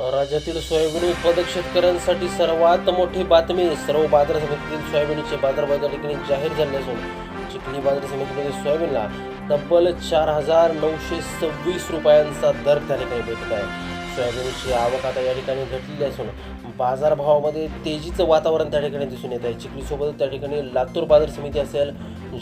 राज्यातील सोयाबीन उत्पादक शेतकऱ्यांसाठी सर्वात मोठी बातमी सर्व बाजार समितीतील सोयाबीनचे बाजारभाव त्या ठिकाणी जाहीर झाले असून चिखली बाजार समितीमध्ये सोयाबीनला तब्बल चार हजार नऊशे सव्वीस रुपयांचा दर त्या ठिकाणी भेटत आहे. सोयाबीनची आवक आता या ठिकाणी घटलेली असून बाजारभावामध्ये तेजीचं वातावरण त्या ठिकाणी दिसून येत आहे. चिखलीसोबत त्या ठिकाणी लातूर बाजार समिती असेल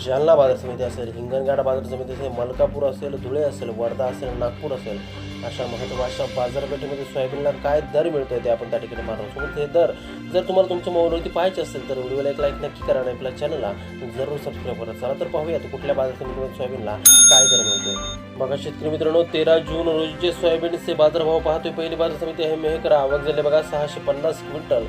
जालना बाजार समिती असेल हिंगणघाट बाजार समिती असेल मलकापूर असेल धुळे असेल वर्धा असेल नागपूर असेल अशा महत्त्वाच्या बाजारपेठेमध्ये सोयाबीनला काय दर मिळतो आहे ते आपण त्या ठिकाणी पाहणार सोबत हे दर जर तुम्हाला तुमच्या मोबाईलवरती पाहायचे असेल तर व्हिडिओला एक लाईक नक्की करा आणि आपल्या चॅनलला जरूर सबस्क्राईब करा. चला तर पाहूया कुठल्या बाजार समितीमध्ये सोयाबीनला काय दर मिळतो आहे बघा शेतकरी मित्रांनो तेरा जून रोजीचे सोयाबीनचे बाजारभाव पाहतोय. पहिली बाजार समिती आहे मेहकर. आवक झाले बघा सहाशे पन्नास क्विंटल.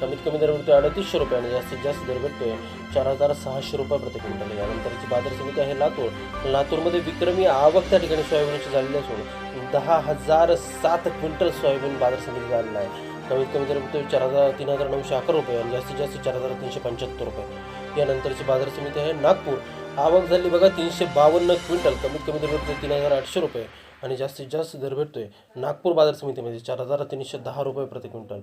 कमीत कमी दर भेटतोय अडतीसशे रुपये आणि जास्तीत जास्त दर भेटतोय चार हजार सहाशे रुपये प्रति क्विंटल. यानंतरची बाजार समिती आहे लातूर. लातूरमध्ये विक्रमी आवक त्या ठिकाणी सोयाबीनची झालेली असून दहा हजार सात क्विंटल सोयाबीन बाजार समिती झालेला आहे. कमीत कमी दर भेटतोय चार हजार तीन हजार नऊशे अकरा रुपये आणि जास्तीत जास्त चार हजार तीनशे पंच्याहत्तर रुपये. यानंतरची बाजार समिती आहे नागपूर. आवक झाली बघा तीनशे बावन्न क्विंटल. कमीत कमी दर भेटतोय तीन हजार आठशे रुपये. आणि जास्तीत जास्त दर भेटतोय नागपूर बाजार समितीमध्ये चार हजार तीनशे दहा रुपये प्रति क्विंटल.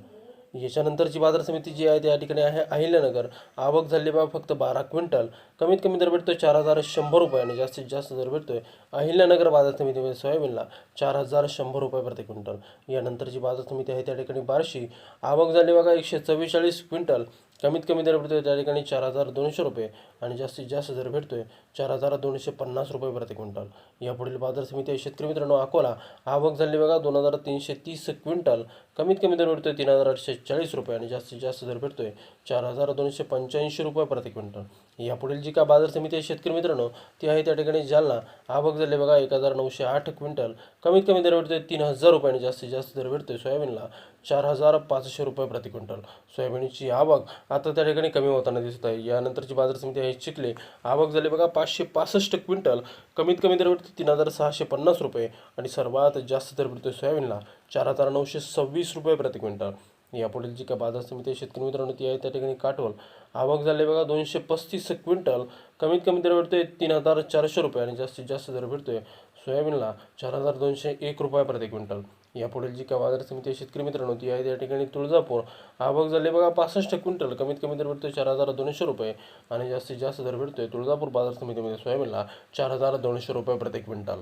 याच्यानंतरची बाजार समिती जी आहे त्या ठिकाणी आहे अहिल्यानगर. आवक झाली बा फक्त बारा क्विंटल. कमीत कमी दर भेटतोय चार हजार शंभर रुपये आणि जास्तीत जास्त दर भेटतोय अहिल्यानगर बाजार समितीमध्ये सोयाबीनला चार हजार शंभर रुपये प्रति क्विंटल. यानंतरची बाजार समिती आहे त्या ठिकाणी बार्शी. आवक झाली बघा एकशे चव्वेचाळीस क्विंटल. कमीत कमी दर भेटतोय त्या ठिकाणी चार हजार दोनशे रुपये आणि जास्तीत जास्त दर भेटतोय चार हजार दोनशे पन्नास रुपये प्रति क्विंटल. यापुढील बाजार समिती आहे शेतकरी मित्रांनो अकोला. आवक झाली बघा दोन हजार तीनशे तीस क्विंटल. कमीत कमी दर भेटतोय तीन हजार आठशे चाळीस रुपये आणि जास्तीत जास्त दर भेटतोय चार हजार दोनशे पंच्याऐंशी रुपये प्रति क्विंटल. यापुढील जी का बाजार समिती आहे शेतकरी मित्रांनो ती आहे त्या ठिकाणी जालना. आवक झाली बघा एक हजार नऊशे आठ क्विंटल. कमीत कमी दर भेटतोय तीन हजार रुपये आणि जास्तीत जास्त दर भेटतोय सोयाबीनला. चार हजार पाचशे रुपये प्रति क्विंटल. सोयाबीनची आवक आता त्या ठिकाणी कमी होताना दिसत आहे. यानंतरची बाजार समिती आहे चिखले आवक झाली बघा पाचशे पासष्ट क्विंटल. कमीत कमी दर भेटते तीन हजार सहाशे पन्नास रुपये. आणि सर्वात जास्त दर भेटतोय सोयाबीनला. चार हजार नऊशे सव्वीस रुपये प्रति क्विंटल. यापुढील जी काय बाजार समिती आहे शेतकरी मित्रांनो ती आहे त्या ठिकाणी काटोल. आवक झाली बघा दोनशे पस्तीस क्विंटल. कमीत कमी दर भेटतोय तीन हजार चारशे रुपये. आणि जास्तीत जास्त दर भेटतोय सोयाबीनला चार हजार दोनशे एक रुपये प्रति क्विंटल. यापुढील जी काय बाजार समिती शेतकरी मित्रांनो ती आहे त्या ठिकाणी तुळजापूर. आवक झाली बघा पासष्ट क्विंटल. कमीत कमी दर भेटतोय चार हजार दोनशे रुपये आणि जास्तीत जास्त दर भेटतोय तुळजापूर बाजार समितीमध्ये सोयाबीनला चार हजार दोनशे रुपये प्रति क्विंटल.